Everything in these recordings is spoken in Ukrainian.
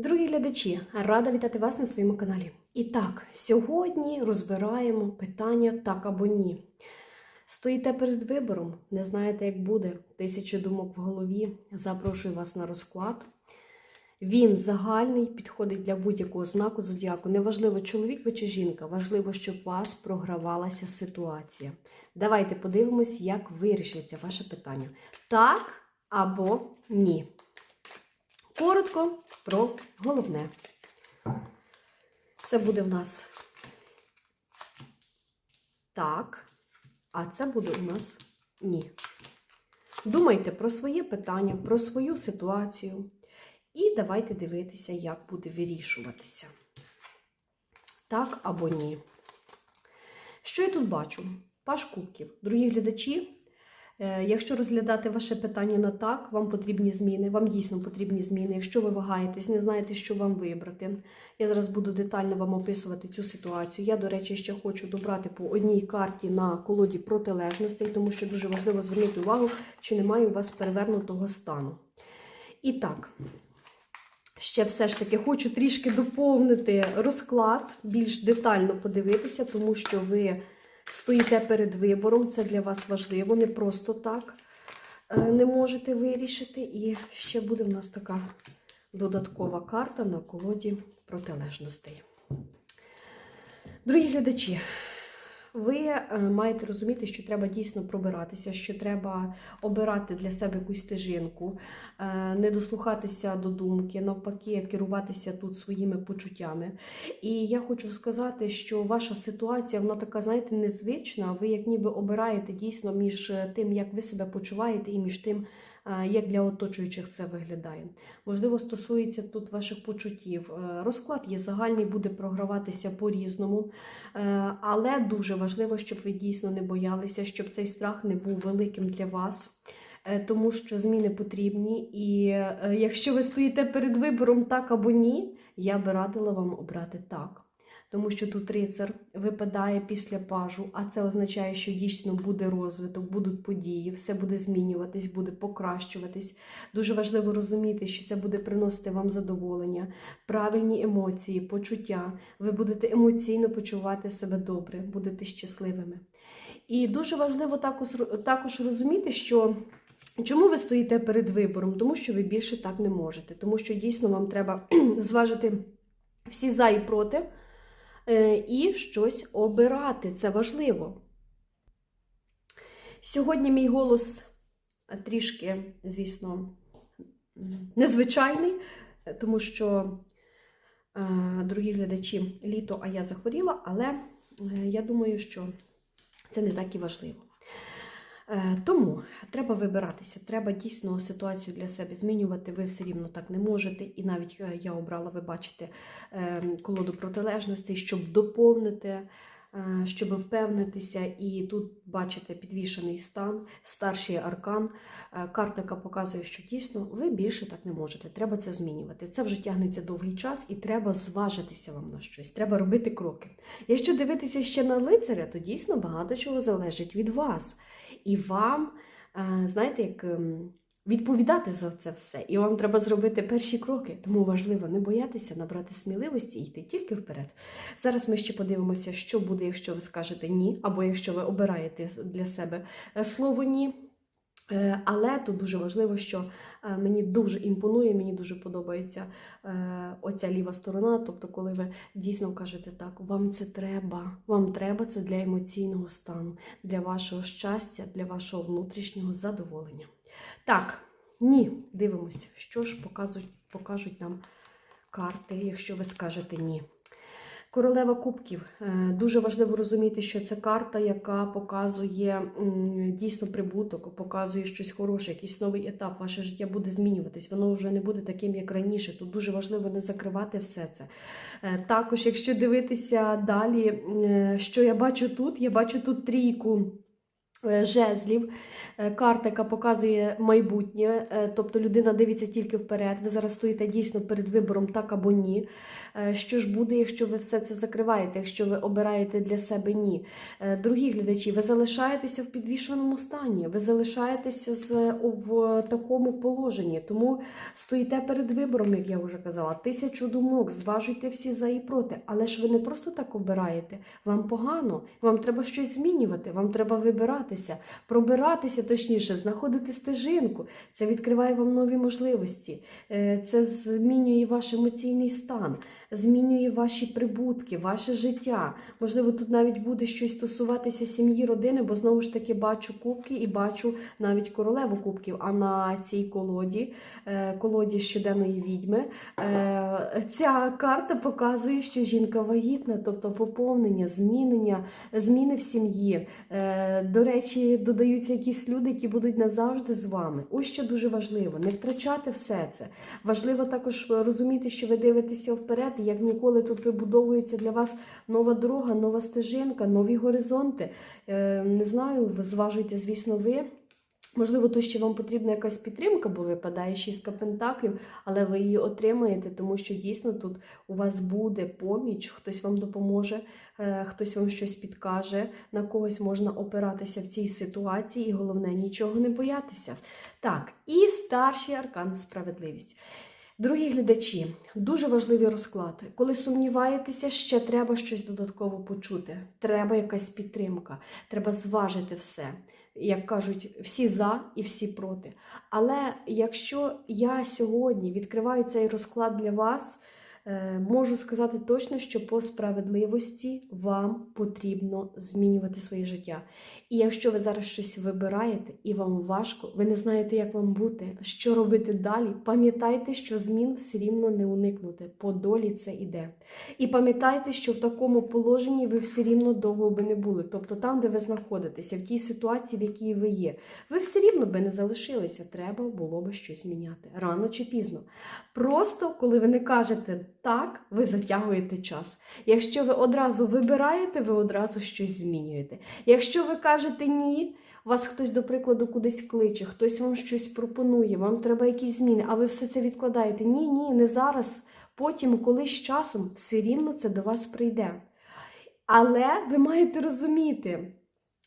Дорогі глядачі, рада вітати вас на своєму каналі. І так, сьогодні розбираємо питання так або ні. Стоїте перед вибором, не знаєте, як буде, тисячу думок в голові. Запрошую вас на розклад. Він загальний, підходить для будь-якого знаку зодіаку. Неважливо, чоловік ви чи жінка, важливо, щоб у вас програвалася ситуація. Давайте подивимось, як вирішиться ваше питання. Так або ні. Коротко про головне. Це буде в нас так, а це буде у нас ні. Думайте про своє питання, про свою ситуацію. І давайте дивитися, як буде вирішуватися. Так або ні. Що я тут бачу? Паш кубків. Дорогі глядачі, якщо розглядати ваше питання на так, вам потрібні зміни, вам дійсно потрібні зміни. Якщо ви вагаєтесь, не знаєте, що вам вибрати. Я зараз буду детально вам описувати цю ситуацію. Я, до речі, ще хочу добрати по одній карті на колоді протилежностей, тому що дуже важливо звернути увагу, чи немає у вас перевернутого стану. І так, ще все ж таки хочу трішки доповнити розклад, більш детально подивитися, тому що ви стоїте перед вибором, це для вас важливо, не просто так е, не можете вирішити. І ще буде в нас така додаткова карта на колоді протилежностей. Дорогі глядачі, ви е, маєте розуміти, що треба дійсно пробиратися, що треба обирати для себе якусь стежинку, е, не дослухатися до думки, навпаки, керуватися тут своїми почуттями. І я хочу сказати, що ваша ситуація, вона така, знаєте, незвична. Ви як ніби обираєте дійсно між тим, як ви себе почуваєте, і між тим, як для оточуючих це виглядає. Можливо, стосується тут ваших почуттів. Е, Розклад є загальний, буде програватися по-різному. Е, Але дуже важливо, щоб ви дійсно не боялися, щоб цей страх не був великим для вас. Е, Тому що зміни потрібні, і е, якщо ви стоїте перед вибором так або ні, я би радила вам обрати так. Тому що тут рицар випадає після пажу, а це означає, що дійсно буде розвиток, будуть події, все буде змінюватись, буде покращуватись. Дуже важливо розуміти, що це буде приносити вам задоволення, правильні емоції, почуття. Ви будете емоційно почувати себе добре, будете щасливими. І дуже важливо також, також розуміти, що чому ви стоїте перед вибором, тому що ви більше так не можете, тому що дійсно вам треба зважити всі за і проти і щось обирати. Це важливо. Сьогодні мій голос трішки, звісно, незвичайний, тому що, другі дорогі глядачі, літо, а я захворіла, але е, я думаю, що це не так і важливо. Е, Тому треба вибиратися, треба дійсно ситуацію для себе змінювати. Ви все рівно так не можете. І навіть е, я обрала, ви бачите, е, колоду протилежностей, щоб доповнити, е, щоб впевнитися. І тут бачите підвішений стан, старший аркан, карта, яка показує, що дійсно ви більше так не можете. Треба це змінювати. Це вже тягнеться довгий час, і треба зважитися вам на щось. Треба робити кроки. Якщо дивитися ще на лицаря, то дійсно багато чого залежить від вас. І вам, е, знаєте, як ем, відповідати за це все. І вам треба зробити перші кроки. Тому важливо не боятися, набрати сміливості і йти тільки вперед. Зараз ми ще подивимося, що буде, якщо ви скажете ні, або якщо ви обираєте для себе е, слово ні. Е, Але тут дуже важливо, що е, мені дуже імпонує, мені дуже подобається е, оця ліва сторона. Тобто, коли ви дійсно кажете так, вам це треба, вам треба це для емоційного стану, для вашого щастя, для вашого внутрішнього задоволення. Так, ні, дивимося, що ж покажуть, покажуть нам карти, якщо ви скажете ні. Королева кубків. Е, Дуже важливо розуміти, що це карта, яка показує дійсно прибуток, показує щось хороше, якийсь новий етап. Ваше життя буде змінюватись. Воно вже не буде таким, як раніше. Тут дуже важливо не закривати все це. Е, Також, якщо дивитися далі, е, що я бачу тут, я бачу тут трійку жезлів, е, карта, яка показує майбутнє, е, тобто людина дивиться тільки вперед. Ви зараз стоїте дійсно перед вибором так або ні. Е, Що ж буде, якщо ви все це закриваєте, якщо ви обираєте для себе ні? Е, Дорогі глядачі, ви залишаєтеся в підвішеному стані, ви залишаєтеся в такому положенні, тому стоїте перед вибором, як я вже казала, тисячу думок, зважуйте всі за і проти. Але ж ви не просто так обираєте. Вам погано, вам треба щось змінювати, вам треба вибиратися, пробиратися точніше, знаходити стежинку. Це відкриває вам нові можливості, Е, це змінює ваш емоційний стан, змінює ваші прибутки, ваше життя. Можливо, тут навіть буде щось стосуватися сім'ї, родини, бо знову ж таки бачу кубки і бачу навіть королеву кубків. А на цій колоді, е, колоді щоденної відьми, е, ця карта показує, що жінка вагітна, тобто поповнення, змінення, зміни в сім'ї. До речі, додаються якісь люди, які будуть назавжди з вами. Ось що дуже важливо, не втрачати все це. Важливо також розуміти, що ви дивитеся вперед, і як ніколи тут вибудовується для вас нова дорога, нова стежинка, нові горизонти. Е, Не знаю, зважуйте, звісно, ви. Можливо, то ще вам потрібна якась підтримка, бо випадає шістка пентаклів, але ви її отримаєте, тому що дійсно тут у вас буде поміч, хтось вам допоможе, е, хтось вам щось підкаже, на когось можна опиратися в цій ситуації, і головне нічого не боятися. Так, і старший аркан справедливість. Дорогі глядачі, дуже важливий розклад. Коли сумніваєтеся, ще треба щось додатково почути. Треба якась підтримка, треба зважити все. Як кажуть, всі за і всі проти. Але якщо я сьогодні відкриваю цей розклад для вас, можу сказати точно, що по справедливості вам потрібно змінювати своє життя. І якщо ви зараз щось вибираєте і вам важко, ви не знаєте, як вам бути, що робити далі, пам'ятайте, що змін все рівно не уникнути. По долі це іде. І пам'ятайте, що в такому положенні ви все рівно довго би не були. Тобто там, де ви знаходитеся, в тій ситуації, в якій ви є, ви все рівно би не залишилися. Треба було би щось міняти рано чи пізно. Просто коли ви не кажете так, ви затягуєте час. Якщо ви одразу вибираєте, ви одразу щось змінюєте. Якщо ви кажете ні, вас хтось, до прикладу, кудись кличе, хтось вам щось пропонує, вам треба якісь зміни, а ви все це відкладаєте. Ні, ні, не зараз. Потім, колись часом, все рівно це до вас прийде. Але ви маєте розуміти,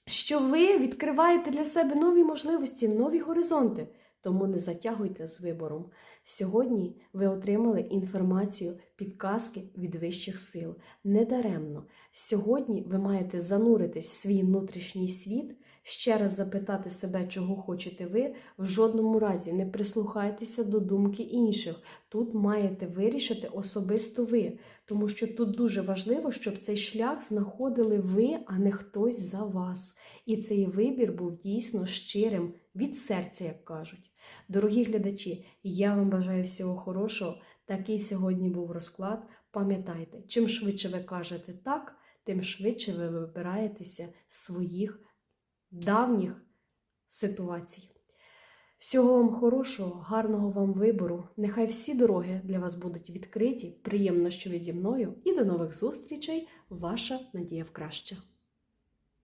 що ви відкриваєте для себе нові можливості, нові горизонти. Тому не затягуйте з вибором. Сьогодні ви отримали інформацію, підказки від вищих сил. Недаремно. Сьогодні ви маєте зануритись в свій внутрішній світ, ще раз запитати себе, чого хочете ви. В жодному разі не прислухайтеся до думки інших. Тут маєте вирішити особисто ви, тому що тут дуже важливо, щоб цей шлях знаходили ви, а не хтось за вас. І цей вибір був дійсно щирим від серця, як кажуть. Дорогі глядачі, я вам бажаю всього хорошого. Такий сьогодні був розклад. Пам'ятайте, чим швидше ви кажете так, тим швидше ви вибираєтеся з своїх давніх ситуацій. Всього вам хорошого, гарного вам вибору. Нехай всі дороги для вас будуть відкриті. Приємно, що ви зі мною. І до нових зустрічей. Ваша Надія в краще.